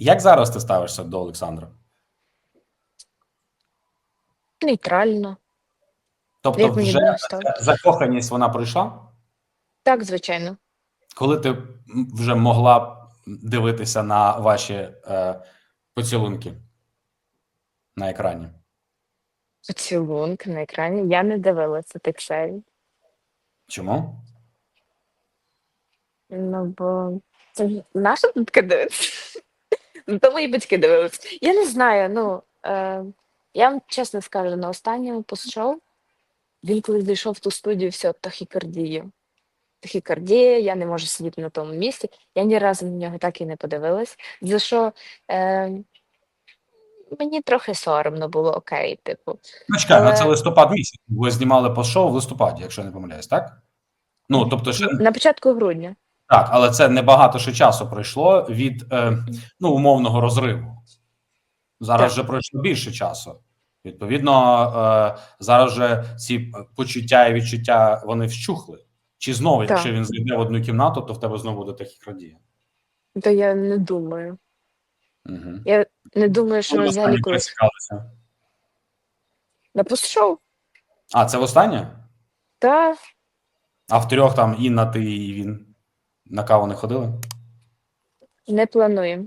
Як зараз ти ставишся до Олександра? Нейтрально. Тобто, Як мені вже було ставити? закоханість вона пройшла? Так, звичайно. Коли ти вже могла б дивитися на ваші е, поцілунки на екрані? Поцілунки на екрані. Я не дивилася тих серій. Чому? Ну, бо це ж наша тут. Ну, то мої батьки дивилися. Я не знаю, ну е, я вам чесно скажу, на останньому постшоу він коли зайшов в ту студію, все, тахікардія. Тахікардія, я не можу сидіти на тому місці. Я ні разу на нього так і не подивилась. За що е, мені трохи соромно було, окей, типу. Ну, чекай, ну Але- це листопад місяць. Ви знімали по шоу в листопаді, якщо я не помиляюсь, так? Ну, тобто, ще На початку грудня. Так, але це небагато ще часу пройшло від е, ну, умовного розриву. Зараз Так. вже пройшло більше часу. Відповідно, е, зараз вже ці почуття і відчуття вони вщухли. Чи знову, Так. якщо він зайде в одну кімнату, то в тебе знову буде тахікардія? То я не думаю. Угу. Я не думаю, що ми взагалі колись на постшоу. А, це востаннє? Та А в трьох там Інна, ти і він на каву не ходили? не плануємо.